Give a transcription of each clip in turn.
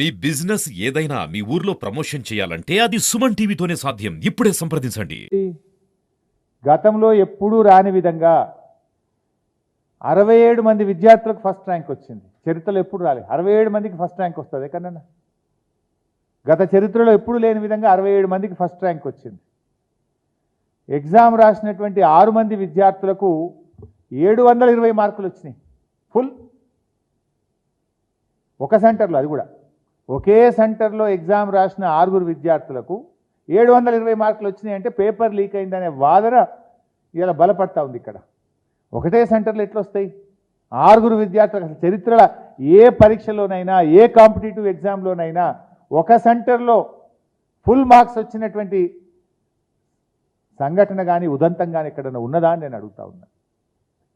మీ business ఏదైనా మీ ఊర్లో promotion చేయాలంటే అది సుమన్ టీవీతోనే సాధ్యం. ఇప్పుడే సంప్రదించండి. గతంలో ఎప్పుడూ రాని విధంగా అరవై ఏడు మంది విద్యార్థులకు ఫస్ట్ ర్యాంక్ వచ్చింది. చరిత్రలో ఎప్పుడు రాలేదు అరవై ఏడు మందికి ఫస్ట్ ర్యాంక్ వస్తుంది ఎక్కడన్నా? గత చరిత్రలో ఎప్పుడు లేని విధంగా అరవై ఏడు మందికి ఫస్ట్ ర్యాంక్ వచ్చింది. ఎగ్జామ్ రాసినటువంటి ఆరు మంది విద్యార్థులకు ఏడు వందల ఇరవై మార్కులు వచ్చినాయి. ఫుల్ ఒక సెంటర్లో అది కూడా. ఒకే సెంటర్లో ఎగ్జామ్ రాసిన ఆరుగురు విద్యార్థులకు ఏడు వందల ఇరవై మార్కులు వచ్చినాయి అంటే పేపర్ లీక్ అయిందనే వాదన ఇలా బలపడతా ఉంది ఇక్కడ. ఒకటే సెంటర్లో ఎట్లా వస్తాయి ఆరుగురు విద్యార్థులకు అసలు చరిత్రలో ఏ పరీక్షలోనైనా ఏ కాంపిటేటివ్ ఎగ్జామ్లోనైనా ఒక సెంటర్లో ఫుల్ మార్క్స్ వచ్చినటువంటి సంఘటన కానీ ఉదంతం కానీ ఎక్కడన్నా ఉన్నదా అని నేను అడుగుతా ఉన్నా.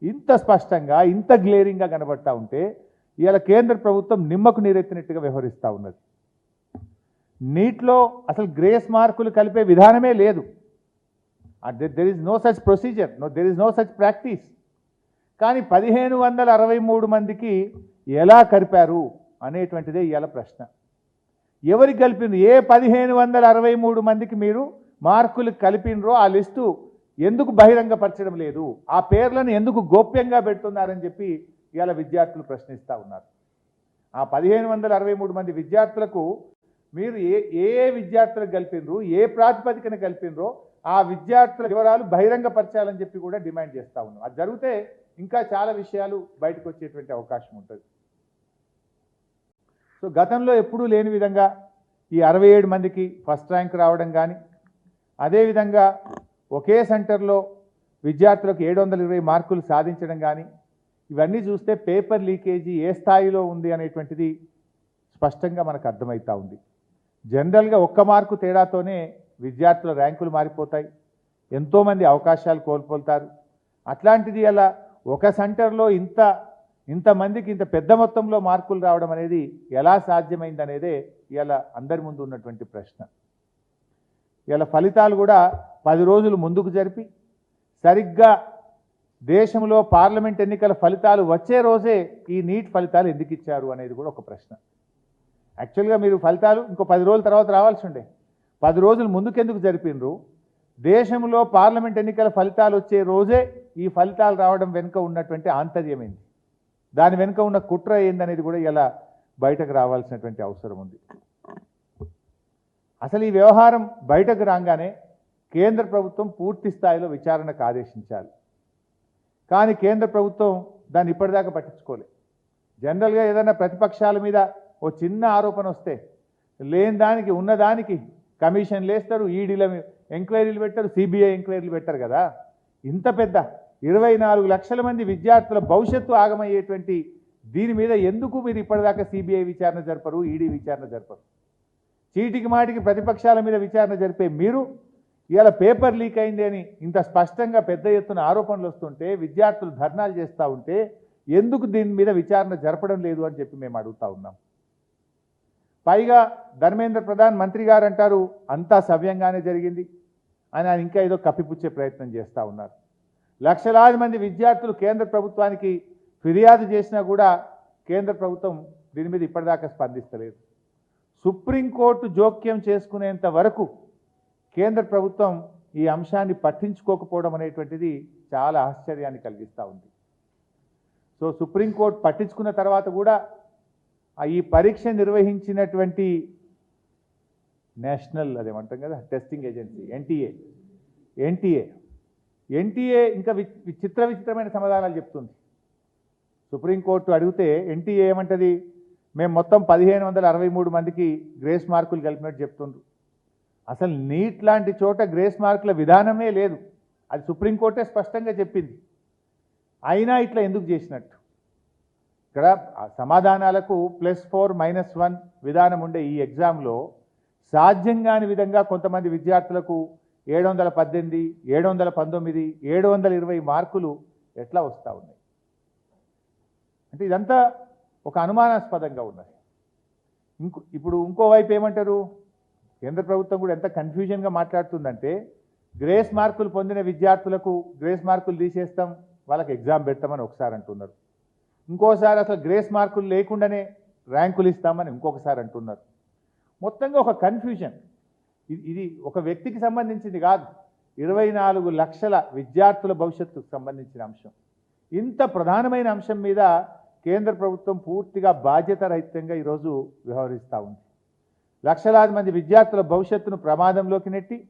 ఇంత స్పష్టంగా ఇంత గ్లేరింగ్గా కనబడతా ఉంటే ఇవాళ కేంద్ర ప్రభుత్వం నిమ్మకు నీరెత్తినట్టుగా వ్యవహరిస్తూ ఉన్నది. నీట్లో అసలు గ్రేస్ మార్కులు కలిపే విధానమే లేదు. There is no such procedure no there is no such practice కానీ పదిహేను వందల అరవై మూడు మందికి ఎలా కలిపారు అనేటువంటిదే ఇవాళ ప్రశ్న. ఎవరికి కలిపింది ఏ పదిహేను వందల అరవై మూడు మందికి మీరు మార్కులు కలిపినరో ఆ లిస్టు ఎందుకు బహిరంగపరచడం లేదు? ఆ పేర్లను ఎందుకు గోప్యంగా పెడుతున్నారని చెప్పి ఇవాళ విద్యార్థులు ప్రశ్నిస్తూ ఉన్నారు. ఆ పదిహేను వందల అరవై మూడు మంది విద్యార్థులకు మీరు ఏ ఏ విద్యార్థులకు కలిపినరు ఏ ప్రాతిపదికన కల్పినరో ఆ విద్యార్థుల వివరాలు బహిరంగపరచాలని చెప్పి కూడా డిమాండ్ చేస్తూ ఉన్నాం. అది జరిగితే ఇంకా చాలా విషయాలు బయటకు వచ్చేటువంటి అవకాశం ఉంటుంది. సో గతంలో ఎప్పుడూ లేని విధంగా ఈ అరవై ఏడు మందికి ఫస్ట్ ర్యాంక్ రావడం కానీ అదేవిధంగా ఒకే సెంటర్లో విద్యార్థులకు ఏడు వందల ఇరవై మార్కులు సాధించడం కానీ ఇవన్నీ చూస్తే పేపర్ లీకేజీ ఏ స్థాయిలో ఉంది అనేటువంటిది స్పష్టంగా మనకు అర్థమవుతా ఉంది. జనరల్గా ఒక్క మార్కు తేడాతోనే విద్యార్థుల ర్యాంకులు మారిపోతాయి. ఎంతోమంది అవకాశాలు కోల్పోతారు. అట్లాంటిది అలా ఒక సెంటర్లో ఇంత ఇంతమందికి ఇంత పెద్ద మొత్తంలో మార్కులు రావడం అనేది ఎలా సాధ్యమైంది అనేదే ఇలా అందరి ముందు ఉన్నటువంటి ప్రశ్న. ఇలా ఫలితాలు కూడా పది రోజులు ముందుకు జరిపి సరిగ్గా దేశంలో పార్లమెంట్ ఎన్నికల ఫలితాలు వచ్చే రోజే ఈ నీట్ ఫలితాలు ఎందుకు ఇచ్చారు అనేది కూడా ఒక ప్రశ్న. యాక్చువల్గా మీరు ఫలితాలు ఇంకో పది రోజుల తర్వాత రావాల్సి ఉండే. పది రోజులు ముందుకెందుకు జరిపినరు దేశంలో పార్లమెంట్ ఎన్నికల ఫలితాలు వచ్చే రోజే ఈ ఫలితాలు రావడం వెనుక ఉన్నటువంటి ఆంతర్యమైంది? దాని వెనుక ఉన్న కుట్ర ఏందనేది కూడా ఇలా బయటకు రావాల్సినటువంటి అవసరం ఉంది. అసలు ఈ వ్యవహారం బయటకు రాగానే కేంద్ర ప్రభుత్వం పూర్తి స్థాయిలో విచారణకు ఆదేశించాలి. కానీ కేంద్ర ప్రభుత్వం దాన్ని ఇప్పటిదాకా పట్టించుకోలే. జనరల్గా ఏదైనా ప్రతిపక్షాల మీద ఓ చిన్న ఆరోపణ వస్తే లేని దానికి ఉన్నదానికి కమిషన్లు వేస్తారు ఈడీల ఎంక్వైరీలు పెట్టారు సిబిఐ ఎంక్వైరీలు పెట్టారు కదా. ఇంత పెద్ద ఇరవై నాలుగు లక్షల మంది విద్యార్థుల భవిష్యత్తు ఆగమయ్యేటువంటి దీని మీద ఎందుకు మీరు ఇప్పటిదాకా సిబిఐ విచారణ జరపరు ఈడీ విచారణ జరపరు? చీటికి మాటికి ప్రతిపక్షాల మీద విచారణ జరిపే మీరు ఇలా పేపర్ లీక్ అయింది అని ఇంత స్పష్టంగా పెద్ద ఎత్తున ఆరోపణలు వస్తుంటే విద్యార్థులు ధర్నాలు చేస్తూ ఉంటే ఎందుకు దీని మీద విచారణ జరపడం లేదు అని చెప్పి మేము అడుగుతా ఉన్నాం. పైగా ధర్మేంద్ర ప్రధాన్ మంత్రి గారు అంటారు అంతా సవ్యంగానే జరిగింది అని ఆయన ఇంకా ఏదో కప్పిపుచ్చే ప్రయత్నం చేస్తూ ఉన్నారు. లక్షలాది మంది విద్యార్థులు కేంద్ర ప్రభుత్వానికి ఫిర్యాదు చేసినా కూడా కేంద్ర ప్రభుత్వం దీని మీద ఇప్పటిదాకా స్పందిస్తలేదు. సుప్రీంకోర్టు జోక్యం చేసుకునేంత వరకు కేంద్ర ప్రభుత్వం ఈ అంశాన్ని పట్టించుకోకపోవడం అనేటువంటిది చాలా ఆశ్చర్యాన్ని కలిగిస్తూ ఉంది. సో సుప్రీంకోర్టు పట్టించుకున్న తర్వాత కూడా ఈ పరీక్ష నిర్వహించినటువంటి నేషనల్ అదేమంటాం కదా testing agency NTA NTA NTA ఇంకా వి- విచిత్ర విచిత్రమైన సమాధానాలు చెప్తుంది. సుప్రీంకోర్టు అడిగితే ఎన్టీఏ ఏమంటుంది మేము మొత్తం పదిహేను వందల అరవై మూడు మందికి గ్రేస్ మార్కులు కలిపినట్టు చెప్తుండ్రు. అసలు నీట్ లాంటి చోట గ్రేస్ మార్కుల విధానమే లేదు. అది సుప్రీంకోర్టే స్పష్టంగా చెప్పింది. అయినా ఇట్లా ఎందుకు చేసినట్టు? ఇక్కడ సమాధానాలకు ప్లస్ ఫోర్ మైనస్ వన్ విధానం ఉండే ఈ ఎగ్జామ్లో సాధ్యం కాని విధంగా కొంతమంది విద్యార్థులకు ఏడు వందల పద్దెనిమిది ఏడు వందల పంతొమ్మిది ఏడు వందల ఇరవై మార్కులు ఎట్లా వస్తూ ఉన్నాయి? అంటే ఇదంతా ఒక అనుమానాస్పదంగా ఉన్నది. ఇంకో ఇప్పుడు ఇంకోవైపు ఏమంటారు? కేంద్ర ప్రభుత్వం కూడా ఎంత కన్ఫ్యూజన్గా మాట్లాడుతుందంటే గ్రేస్ మార్కులు పొందిన విద్యార్థులకు గ్రేస్ మార్కులు తీసేస్తాం వాళ్ళకి ఎగ్జామ్ పెడతామని ఒకసారి అంటున్నారు. ఇంకోసారి అసలు గ్రేస్ మార్కులు లేకుండానే ర్యాంకులు ఇస్తామని ఇంకొకసారి అంటున్నారు. మొత్తంగా ఒక కన్ఫ్యూజన్ ఇది ఇది ఒక వ్యక్తికి సంబంధించింది కాదు. ఇరవై నాలుగు లక్షల విద్యార్థుల భవిష్యత్తుకు సంబంధించిన అంశం. ఇంత ప్రధానమైన అంశం మీద కేంద్ర ప్రభుత్వం పూర్తిగా బాధ్యత రహితంగా ఈరోజు వ్యవహరిస్తూ ఉంది. లక్షలాది మంది విద్యార్థుల భవిష్యత్తును ప్రమాదంలోకి నెట్టి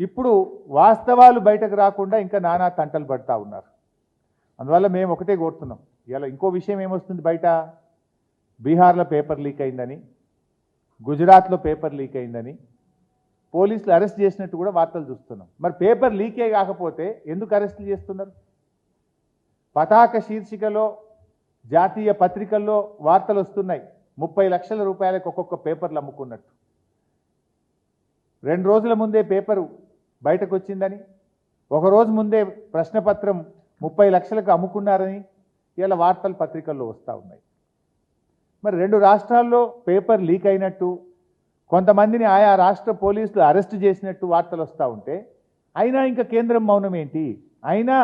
ఇప్పుడు వాస్తవాలు బయటకు రాకుండా ఇంకా నానా తంటలు పడతా ఉన్నారు. అందువల్ల మేము ఒకటే కోరుతున్నాం. ఇలా ఇంకో విషయం ఏమొస్తుంది బయట? బీహార్లో పేపర్ లీక్ అయిందని గుజరాత్లో పేపర్ లీక్ అయిందని పోలీసులు అరెస్ట్ చేసినట్టు కూడా వార్తలు చూస్తున్నాం. మరి పేపర్ లీకే కాకపోతే ఎందుకు అరెస్టులు చేస్తున్నారు? పతాక శీర్షికలో జాతీయ పత్రికల్లో వార్తలు వస్తున్నాయి. ముప్పై లక్షల రూపాయలకు ఒక్కొక్క పేపర్లు అమ్ముకున్నట్టు. రెండు రోజుల ముందే పేపరు బయటకు వచ్చిందని ఒక రోజు ముందే ప్రశ్నపత్రం ముప్పై లక్షలకు అమ్ముకున్నారని ఇలా వార్తలు పత్రికల్లో వస్తూ ఉన్నాయి. మరి రెండు రాష్ట్రాల్లో పేపర్ లీక్ అయినట్టు కొంతమందిని ఆయా రాష్ట్ర పోలీసులు అరెస్ట్ చేసినట్టు వార్తలు వస్తూ ఉంటే అయినా ఇంకా కేంద్రం మౌనం ఏంటి? అయినా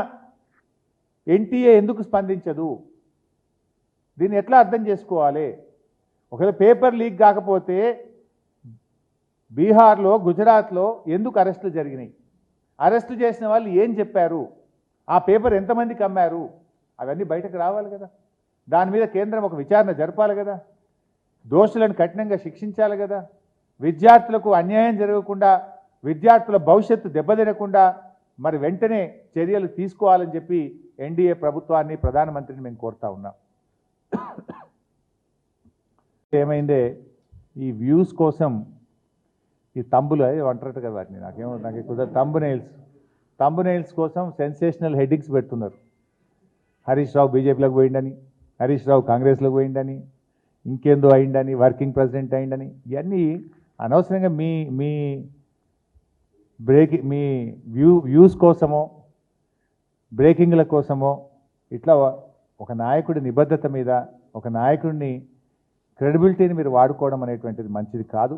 ఎన్టీఏ ఎందుకు స్పందించదు? దీన్ని ఎట్లా అర్థం చేసుకోవాలి? ఒకవేళ పేపర్ లీక్ కాకపోతే బీహార్లో గుజరాత్లో ఎందుకు అరెస్టులు జరిగినాయి? అరెస్టు చేసిన వాళ్ళు ఏం చెప్పారు? ఆ పేపర్ ఎంతమందికి అమ్మారు? అవన్నీ బయటకు రావాలి కదా. దాని మీద కేంద్రం ఒక విచారణ జరపాలి కదా. దోషులను కఠినంగా శిక్షించాలి కదా. విద్యార్థులకు అన్యాయం జరగకుండా విద్యార్థుల భవిష్యత్తు దెబ్బతినకుండా మరి వెంటనే చర్యలు తీసుకోవాలని చెప్పి ఎన్డీఏ ప్రభుత్వాన్ని ప్రధానమంత్రిని మేము కోరుతా ఉన్నాం. ఏమైందే? ఈ వ్యూస్ కోసం ఈ తంబులు అది అంటారట కదా వాటిని. నాకేమో నాకు కుదరదు తంబు నెయిల్స్ తంబు నెయిల్స్ కోసం సెన్సేషనల్ హెడ్డింగ్స్ పెడుతున్నారు. హరీష్ రావు బీజేపీలోకి పోయిండని హరీష్ రావు కాంగ్రెస్లోకి పోయిండని ఇంకేందో అయిండని వర్కింగ్ ప్రెసిడెంట్ అయిండని ఇవన్నీ అనవసరంగా మీ మీ బ్రేకింగ్ మీ వ్యూ వ్యూస్ కోసమో బ్రేకింగ్ల కోసమో ఇట్లా ఒక నాయకుడి నిబద్ధత మీద ఒక నాయకుడిని క్రెడిబిలిటీని మీరు వాడుకోవడం అనేటువంటిది మంచిది కాదు.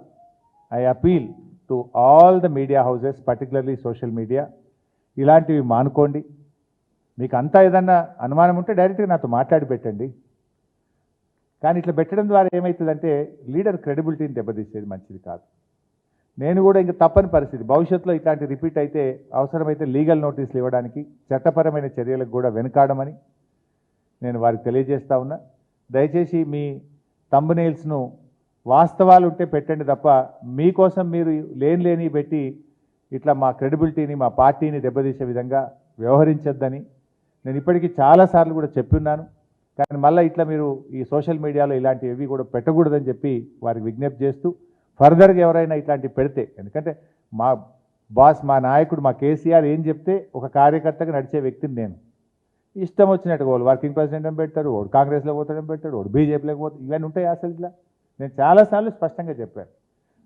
I appeal to all the media houses particularly social media. ఇలాంటివి మానుకోండి. మీకు అంతా ఏదన్నా అనుమానం ఉంటే డైరెక్ట్గా నాతో మాట్లాడి పెట్టండి. కానీ ఇట్లా పెట్టడం ద్వారా ఏమవుతుందంటే లీడర్ క్రెడిబిలిటీని దెబ్బతీసేది మంచిది కాదు. నేను కూడా ఇంకా తప్పని పరిస్థితి. భవిష్యత్తులో ఇట్లాంటి రిపీట్ అయితే అవసరమైతే లీగల్ నోటీసులు ఇవ్వడానికి చట్టపరమైన చర్యలకు కూడా వెనుకాడమని నేను వారికి తెలియజేస్తా ఉన్నా. దయచేసి మీ తంబనేల్స్ను వాస్తవాలు ఉంటే పెట్టండి తప్ప మీకోసం మీరు లేని లేని పెట్టి ఇట్లా మా క్రెడిబిలిటీని మా పార్టీని దెబ్బతీసే విధంగా వ్యవహరించొద్దని నేను ఇప్పటికీ చాలాసార్లు కూడా చెప్పున్నాను. కానీ మళ్ళీ ఇట్లా మీరు ఈ సోషల్ మీడియాలో ఇలాంటివి కూడా పెట్టకూడదని చెప్పి వారికి విజ్ఞప్తి చేస్తూ ఫర్దర్గా ఎవరైనా ఇట్లాంటివి పెడితే ఎందుకంటే మా బాస్ మా నాయకుడు మా కేసీఆర్ ఏం చెప్తే ఒక కార్యకర్తగా నడిచే వ్యక్తిని నేను. ఇష్టం వచ్చినట్టుగా వాళ్ళు వర్కింగ్ ప్రెసిడెంట్ అని పెడతాడు వాడు కాంగ్రెస్లో పోతాడని పెడతాడు వాడు బీజేపీలోకి పోతాడు ఇవన్నీ ఉంటాయి అసలు ఇట్లా? నేను చాలాసార్లు స్పష్టంగా చెప్పాను.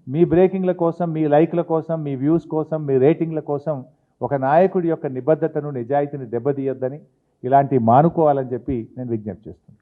మీ బ్రేకింగ్ల కోసం మీ లైక్ల కోసం మీ వ్యూస్ కోసం మీ రేటింగ్ల కోసం ఒక నాయకుడి యొక్క నిబద్ధతను నిజాయితీని దెబ్బతీయొద్దని ఇలాంటివి మానుకోవాలని చెప్పి నేను విజ్ఞప్తి చేస్తున్నాను.